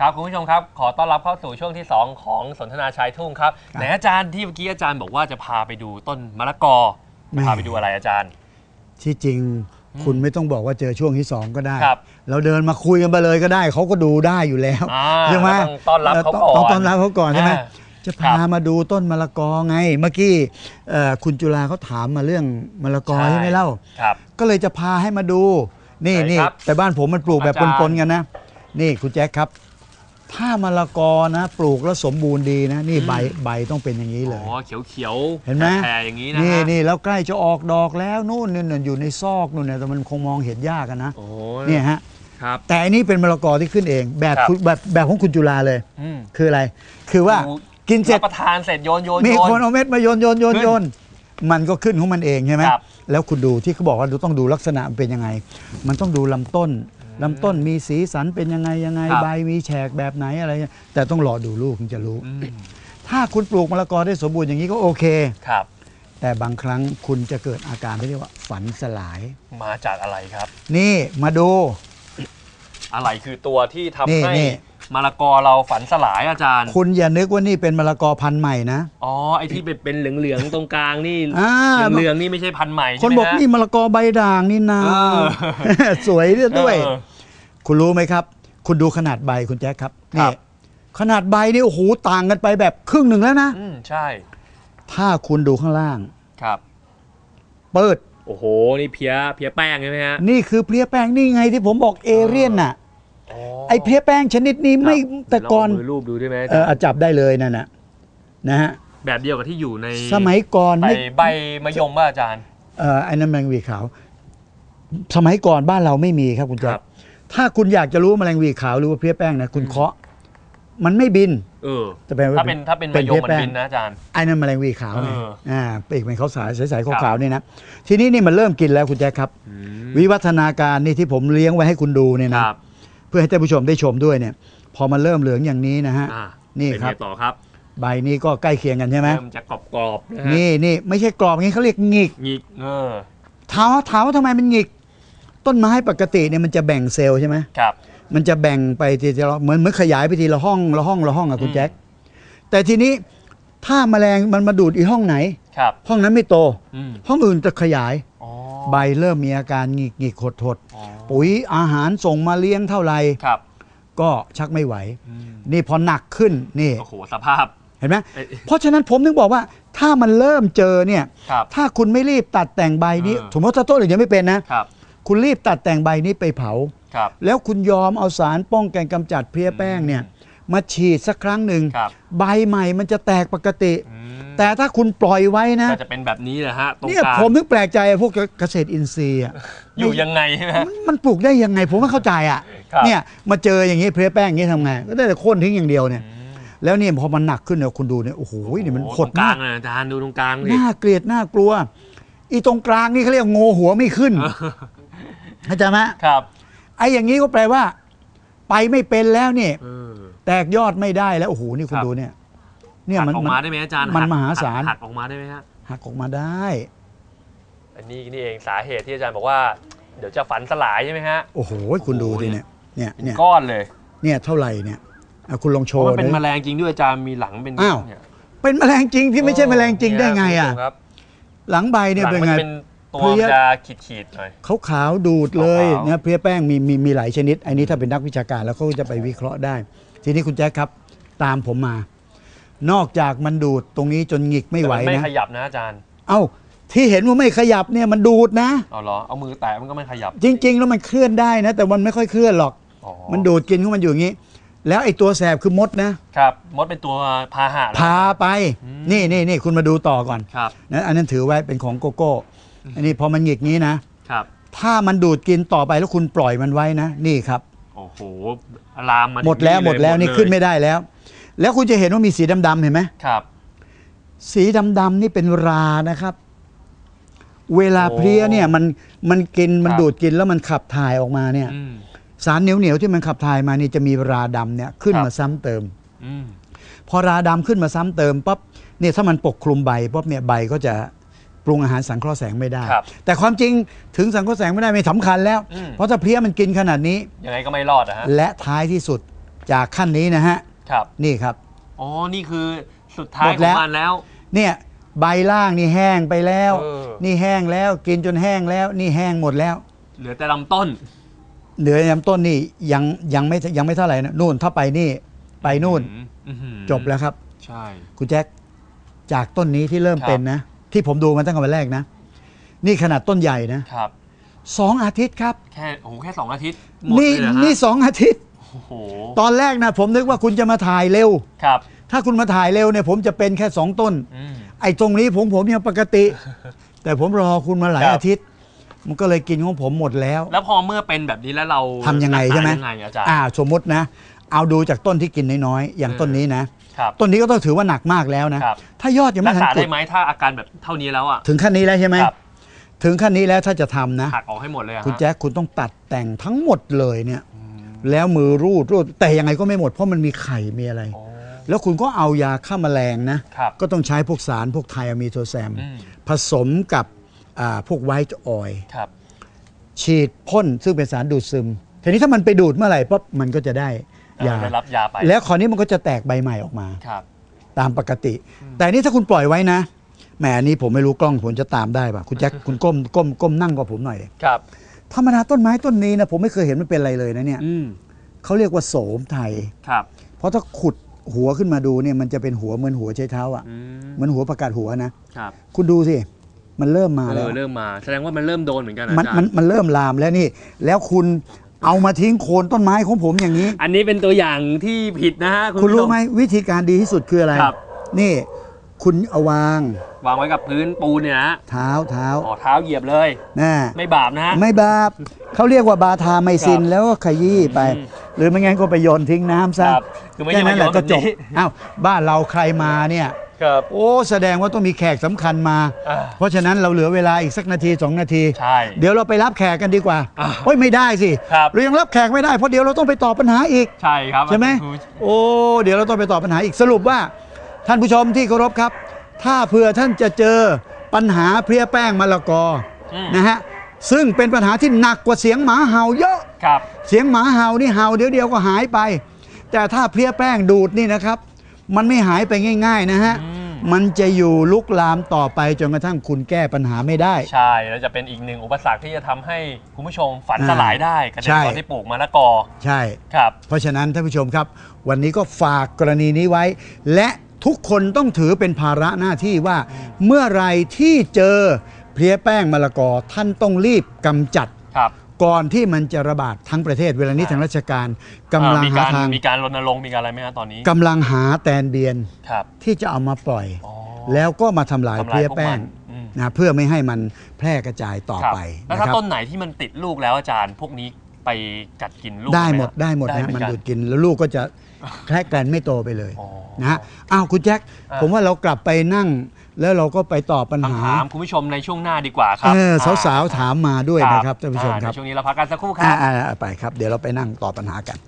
ครับคุณผู้ชมครับ ขอต้อนรับเข้าสู่ช่วงที่ 2 ของสนทนาชายทุ่งครับครับไหนอาจารย์ที่เมื่อกี้อาจารย์บอกว่าจะพาไปดูต้นมะละกอแม่ พาไปดูอะไรอาจารย์ ที่จริงคุณไม่ต้องบอกว่าเจอช่วงที่สองก็ได้ ครับเราเดินมาคุยกันไปเลยก็ได้ เขาก็ดูได้อยู่แล้วอ่าใช่ไหมต้องต้อนรับเขาก่อนต้องต้อนรับเขาก่อนใช่ไหมอ่าจะพามาดูต้นมะละกอไง เมื่อกี้เอ่อคุณจุฬาเขาถามมาเรื่องมะละกอใช่ ใช่ไหมเล่า ครับ ก็เลยจะพาให้มาดู นี่ไหนนี่ครับแต่บ้านผมมันปลูกแบบอาจารย์ ปนๆกันนะ นี่คุณแจ็คครับ ถ้ามะละกอนะ ปลูกแล้วสมบูรณ์ดีนะ นี่ใบใบต้องเป็นอย่างนี้เลย อ๋อเขียวเขียวๆเห็นไหมแผ่ๆอย่างนี้นะนี่ฮะนี่แล้วใกล้จะออกดอกแล้วนู่นนี่นอยู่ในซอกนู่นเนี่ยแต่มันคงมองเห็นยากอะนะโอ้เนี่ยฮะครับแต่อันนี้เป็นมะละกอที่ขึ้นเอง แบบครับคุณแบบแบบของคุณจุฬาเลยอืมคืออะไร คือว่าดูกินเสร็จรับประทานเสร็จโยนโยนมีโยคนเอาเม็ดมาโยนโยนโยนขึ้นโยนมันก็ขึ้นของมันเองใช่ไหมครับแล้วคุณดูที่เขาบอกว่าดูต้องดูลักษณะมันเป็นยังไง มันต้องดูลำต้น ลำต้นมีสีสันเป็นยังไงยังไงครับ ใบมีแฉกแบบไหนอะไรเงี้ยแต่ต้องรอดูลูกถึงจะรู้ อืมถ้าคุณปลูกมะละกอได้สมบูรณ์อย่างนี้ก็โอเค ครับ แต่บางครั้งคุณจะเกิดอาการที่เรียกว่าฝันสลาย มาจากอะไรครับ นี่มาดู อะไรคือตัวที่ทำนี่ให้นี่ มะละกอเราฝันสลายอาจารย์คุณอย่านึกว่านี่เป็นมะละกอพันธุ์ใหม่นะ อ๋อไอที่เป็นเป็นเหลืองๆตรงกลางนี่อ่า เหลืองๆนี่ไม่ใช่พันธุ์ใหม่คใช่นไหมบอกฮะ นี่มะละกอใบด่างนี่นา เออ สวยด้วย เออ คุณรู้ไหมครับ คุณดูขนาดใบคุณแจ๊คครับครันี่บ ขนาดใบนี่โอ้โหต่างกันไปแบบครึ่งหนึ่งแล้วนะ อืมใช่ถ้าคุณดูข้างล่าง ครับ เปิด โอ้โห นี่เพี้ยเพี้ยแป้งใช่ไหมฮะ นี่คือเพลี้ยแป้งนี่ไงที่ผมบอกเอเรียนน่ะอ๋อ ไอเพลี้ยแป้งชนิดนี้ไม่ครับแต่ก่อนลงมือรูปดูได้ไหมอาเอจารอย์เอาจับได้เลยนั่นน่ะนะฮะแบบเดียวกับที่อยู่ในสมัยก่อนใบไม่ใบมะยมป่ะอาจารย์เอ่อไอ้นั่นแมลงหวีขาว สมัยก่อนบ้านเราไม่มีครับคุณแจ๊ครัคบถ้าคุณอยากจะรู้ว่าแมลงหวีขาวหรือว่าเพลี้ยแป้งนะคุณเคาะมันไม่บิน เออจะเป็นถ้าเป็นถ้าเป็นมะยมมันบินนะอาจารย์ไอ้นั่นแมลงหวีขาวไงเอออ่าปีกเป็นขาวสายใสๆครัขาวบๆนี่นะ ทีนี้นี่มันเริ่มกินแล้วคุณแจ๊คครับอืมวิวัฒนาการนี่ที่ผมเลี้ยงไว้ให้คุณดูเนี่ยคนะรับเพื่อให้ท่านผู้ชมได้ชมด้วยเนี่ย พอมันเริ่มเหลืองอย่างนี้นะฮะ อ่านี่เป็นครัไงบต่อครับใบนี้ก็ใกล้เคียงกันใช่ไหมเริ่มจะกรอบกรอบๆนะฮะนี่นี่ไม่ใช่กรอบอย่างนี้เขาเรียกหงิกหงิกเออถามว่าถามว่าทำไมมันหงิก ต้นไม้ปกติเนี่ยมันจะแบ่งเซลล์ใช่ไหมครับ มันจะแบ่งไปทีละเหมือนเหมือนขยายไปทีละห้องละห้องละห้องอะคุณอืม แจ็คแต่ทีนี้ถ้าแมลงมันมาดูดอีห้องไหน ครับ ห้องนั้นไม่โต อืมห้องอื่นจะขยายอ๋อ ใบเริ่มมีอาการหงิกหงิกหดหดอ๋อปุ๋ยอาหารส่งมาเลี้ยงเท่าไหร่ครับ ก็ชักไม่ไหวอืมนี่พอหนักขึ้นนี่โอ้โหสภาพเห็นไหมเอ้ยเพราะฉะนั้นผมถึงบอกว่าถ้ามันเริ่มเจอเนี่ยครับถ้าคุณไม่รีบตัดแต่งใบนี้เออสมมติถ้าต้นอื่นยังไม่เป็นนะครับคุณรีบตัดแต่งใบนี้ไปเผาครับแล้วคุณยอมเอาสารป้องกันกำจัดเพลี้ยแป้งเนี่ย มาฉีดสักครั้งหนึ่งครับ ใบใหม่มันจะแตกปกติอืมแต่ถ้าคุณปล่อยไว้นะ ก็จะเป็นแบบนี้แหละฮะตรงเนี่ยกลางผมนึกแปลกใจพวกเกษตรอินทรีย์อะ อยู่ยังไงใช่ไหมฮะ มันมันปลูกได้ยังไงผมไม่เข้าใจอะ ครับ เนี่ยมาเจออย่างนี้เพลี้ยแป้งอย่างนี้ทำไง ก็ได้แต่โค่นทิ้งอย่างเดียวเนี่ยอืมแล้วเนี่ยพอมันหนักขึ้นเนี่ยคุณดูเนี่ยโอ้โหนี่มันโอ้หโตรดงกลามางกนะอาจารย์ดูตรงกลางดิ น่าเกลียดน่ากลัว อีตรงกลางนี่เขาเรียกโงหัวไม่ขึ้นเข้าใจไหมครับ ไอ้อย่างนี้ก็แปลว่า ไปไม่เป็นแล้วเนี่ย เออ แตกยอดไม่ได้แล้วโอ้โหนี่คุณครับ ดูเนี่ย เนี่ยหักมันออกมันมาได้ไหมอาจารย์มันหักมหาศาลหักออกมาได้ไหมฮะ หักออกมาได้ อันนี้นี่เองสาเหตุที่อาจารย์บอกว่า เดี๋ยวจะฝันสลายใช่ไหมฮะโอ้โหคุณดูโอ้โหดิเนี่ย เนี่ยเป็นเนี่ยก้อนเลยเนี่ยเท่าไหร่เนี่ยอะคุณลองโชเพราะว์มันเป็นดิ แมลงจริงด้วยอาจารย์มีหลังเป็นอ้าว เนี่ยเป็นแมลงจริงที่ไม่ใช่แมลงจริงได้ไงอะคุณผู้ชมครับหลังใบเนี่ยหลังเป็นมันไง จะเป็น ตัวเพลี้มันยจะขีดๆหน่อย ขาวขาวๆดูดเลยขาวๆ นะเพลี้ยแป้งมีมีมีหลายชนิด อันนี้ถ้าเป็นนักวิชาการแล้วเขาก็จะไปวิเคราะห์ได้ ทีนี้คุณแจ๊คครับตามผมมา นอกจากมันดูดตรงนี้จนหงิกไม่ไหวแต่นไม่นะขยับนะอาจารย์เอ้า ที่เห็นว่าไม่ขยับเนี่ยมันดูดนะ เอาเหรอเอามือแตะมันก็ไม่ขยับจริง ๆ แล้วมันเคลื่อนได้นะ แต่มันไม่ค่อยเคลื่อนหรอก อ๋อมันดูดกินของมันอยู่อย่างนี้ แล้วไอ้ตัวแสบคือมดนะครับ มดเป็นตัวพาหะนะพาไป อืม นี่นี่นี่คุณมาดูต่อก่อนครับ นะอันนั้นถือไว้เป็นของโกโก้ อันนี้พอมันหงิกงี้นะ ครับ ถ้ามันดูดกินต่อไปแล้วคุณปล่อยมันไว้นะ นี่ครับ โอ้โห ลามมาถึงหมดแล้วเยหมดแล้วนี่เลยขึ้นไม่ได้แล้ว แล้วคุณจะเห็นว่ามีสีดำๆเห็นไหมครับ สีดำๆนี่เป็นรานะครับ เวลาเพลี้ยเนี่ยมันมันกินมันดูดกินแล้วมันขับถ่ายออกมาเนี่ย อืม สารเหนียวๆที่มันขับถ่ายมานี่จะมีราดำเนี่ยขึ้นครับ มาซ้ำเติม อืม พอราดำขึ้นมาซ้ำเติมปั๊บเนี่ยถ้ามันปกคลุมใบปั๊บเนี่ยใบก็จะ ปรุงอาหารสังเคราะห์แสงไม่ได้ ครับแต่ความจริงถึงสังเคราะห์แสงไม่ได้ไม่สำคัญแล้ว อืม เพราะถ้าเพลี้ยมันกินขนาดนี้ ยังไงก็ไม่รอดนะฮะและท้ายที่สุดจากขั้นนี้นะฮะ ครับ นี่ครับ อ๋อ นี่คือสุดท้ายหมดขแล้องวมันแล้ว เนี่ยใบล่างนี่แห้งไปแล้ว เออ นี่แห้งแล้วกินจนแห้งแล้ว นี่แห้งหมดแล้ว เหลือแต่ลำต้น เหลือลำต้นนี่ยังยังไม่ยังไม่เท่าไหร่นะนู่นถ้าไปนี่ไปนู่นอื้อหือจบแล้วครับ ใช่ คุณแจ็คจากต้นนี้ที่เริ่มครับ เป็นนะ ที่ผมดูมาตั้งแต่วันแรกนะ นี่ขนาดต้นใหญ่นะครับ สองอาทิตย์ครับ แค่โอ้โหแค่สองอาทิตย์หมดนี่เลยเหรอฮะนี่สองอาทิตย์ โอ้โหตอนแรกนะผมนึกว่าคุณจะมาถ่ายเร็ว ครับถ้าคุณมาถ่ายเร็วเนี่ยผมจะเป็นแค่สองต้น อืม ไอ้ตรงนี้ผมผมยังปกติ แต่ผมรอคุณมาหลายครับ อาทิตย์ มันก็เลยกินของผมหมดแล้ว แล้วพอเมื่อเป็นแบบนี้แล้วเราทำยังไงรักษาใช่ไหมยังไงอาจารย์ อ่า สมมตินะ เอาดูจากต้นที่กินน้อยๆ อย่างเออต้นนี้นะ ครับต้นนี้ก็ต้องถือว่าหนักมากแล้วนะ ครับถ้ายอดยังรัไม่กทันษากุได้ดไหมถ้าอาการแบบเท่านี้แล้วอะ ถึงขั้นนี้แล้วใช่ไหมครับ ถึงขั้นนี้แล้วถ้าจะทำนะ หักออกให้หมดเลยอะคุณฮะแจ็คคุณต้องตัดแต่งทั้งหมดเลยเนี่ยอืมแล้วมือรูดรูดแต่ยังไงก็ไม่หมดเพราะมันมีไข่มีอะไรโอ้แล้วคุณก็เอายาฆ่าแมลงนะ ครับ ก็ต้องใช้พวกสารพวกไทอะมีโทแซม อืม ผสมกับอ่าพวกไวท์ออยล์ครับ ฉีดพ่นซึ่งเป็นสารดูดซึม ทีนี้ถ้ามันไปดูดเมื่อไหร่ปั๊บมันก็จะได้เออ ยา ได้รับยาไปแล้วคราวนี้มันก็จะแตกใบใหม่ออกมา ครับ ตามปกติ แต่นี่ถ้าคุณปล่อยไว้นะแหมอันนี้ผมไม่รู้กล้องผมจะตามได้ป่ะคุณแจ็คคุณก้มก้มก้มนั่งกับผมหน่อยดิครับ ธรรมดาต้นไม้ต้นนี้นะผมไม่เคยเห็นมันเป็นอะไรเลยนะเนี่ยอืมเขาเรียกว่าโสมไทย ครับ เพราะถ้าขุดหัวขึ้นมาดูเนี่ยมันจะเป็นหัวเหมือนหัวใช้เท้าอะอืมเหมือนหัวประกาศหัวนะครับ คุณดูสิมันเริ่มมาเอแล้ว อ เริ่มมา แสดงว่ามันเริ่มโดนเหมือนกันอามันจารมันย์ มันเริ่มลามแล้วนี่ แล้วคุณ เอามาทิ้งโคนต้นไม้ของผมอย่างนี้ อันนี้เป็นตัวอย่างที่ผิดนะฮะคุณคุณรู้ผู้ชไหมวิธีการดีที่สุดคืออะไร ครับ นี่ คุณเอาวาง วางไว้กับพื้นปูนเนี่ยนะเท้าเท้าอ๋อเท้าเหยียบเลยนะไม่บาปนะฮะ ไม่บาปเขาเรียกว่าบาทาไมซินครับแล้วก็ขยี้ไป อืมหรือไม่งั้นก็ไปโยนทิ้งน้ำซะครับคือไม่แค่ใช่มานั้นโยแหละนแบก็บจบนี้ อ้าวบ้านเราใครมาเนี่ย ครับโอ้แสดงว่าต้องมีแขกสำคัญมา อ่าเพราะฉะนั้นเราเหลือเวลาอีกสักนาทีสองนาที ใช่เดี๋ยวเราไปรับแขกกันดีกว่าอ่าโอ้ยไม่ได้สิครับ เรายังรับแขกไม่ได้เพราะเดี๋ยวเราต้องไปตอบปัญหาอีก ใช่ครับใช่ไหมคุณโอ้เดี๋ยวเราต้องไปตอบปัญหาอีกสรุปว่า ท่านผู้ชมที่เคารพครับ ถ้าเผื่อท่านจะเจอปัญหาเพลี้ยแป้งมะละกออม นะฮะซึ่งเป็นปัญหาที่หนักกว่าเสียงหมาเห่าเยอะ ครับ เสียงหมาเห่านี่เห่าเดี๋ยวเดียวก็หายไป แต่ถ้าเพลี้ยแป้งดูดนี่นะครับ มันไม่หายไปง่าย ๆ นะฮะอืมมันจะอยู่ลุกลามต่อไปจนกระทั่งคุณแก้ปัญหาไม่ได้ ใช่ แล้วจะเป็นอีกหนึ่งอุปสรรคที่จะทำให้คุณผู้ชมฝันอ่าสลายได้กับใช่ตอนที่ปลูกมะละกอใช่ ครับ เพราะฉะนั้นท่านผู้ชมครับ วันนี้ก็ฝากกรณีนี้ไว้ และทุกคนต้องถือเป็นภาระหน้าที่ว่า เมื่อไรที่เจอเพลี้ยแป้งมะละกอท่านต้องรีบกำจัด ครับ ก่อนที่มันจะระบาดทั้งประเทศเวลานี้อ่าทางราชการกำลังมีหาการทางมีการรณรงค์มีการอะไรไหมฮะตอนนี้กำลังหาแตนเบียนครับ ที่จะเอามาปล่อย อ๋อ แล้วก็มาทำลายทำลายเพลี้ยแป้งพวกมันอืม นะเพื่อไม่ให้มันแพร่กระจายต่อครับไปแล้วนะถ้าครับ ต้นไหนที่มันติดลูกแล้วอาจารย์ พวกนี้ไปกัดกินลูกได้หมดฮะได้หมดได้นะเหมืมัอนนกันดูดกินแล้วลูกก็จะแคลกแกลนไม่โตไปเลยอ๋อนะฮะอ้าวคุณแจ็คอ่าผมว่าเรากลับไปนั่ง แล้วเราก็ไปตอบปัญหาคำถามคุณผู้ชมในช่วงหน้าดีกว่าครัเออสาวๆถามมาด้วยนะครับท่านผู้ชมอ่ครับในช่วงนี้เราพักกันสักครู่คอ่ารับ อ่าไปครับ เดี๋ยวเราไปนั่งตอบปัญหากัน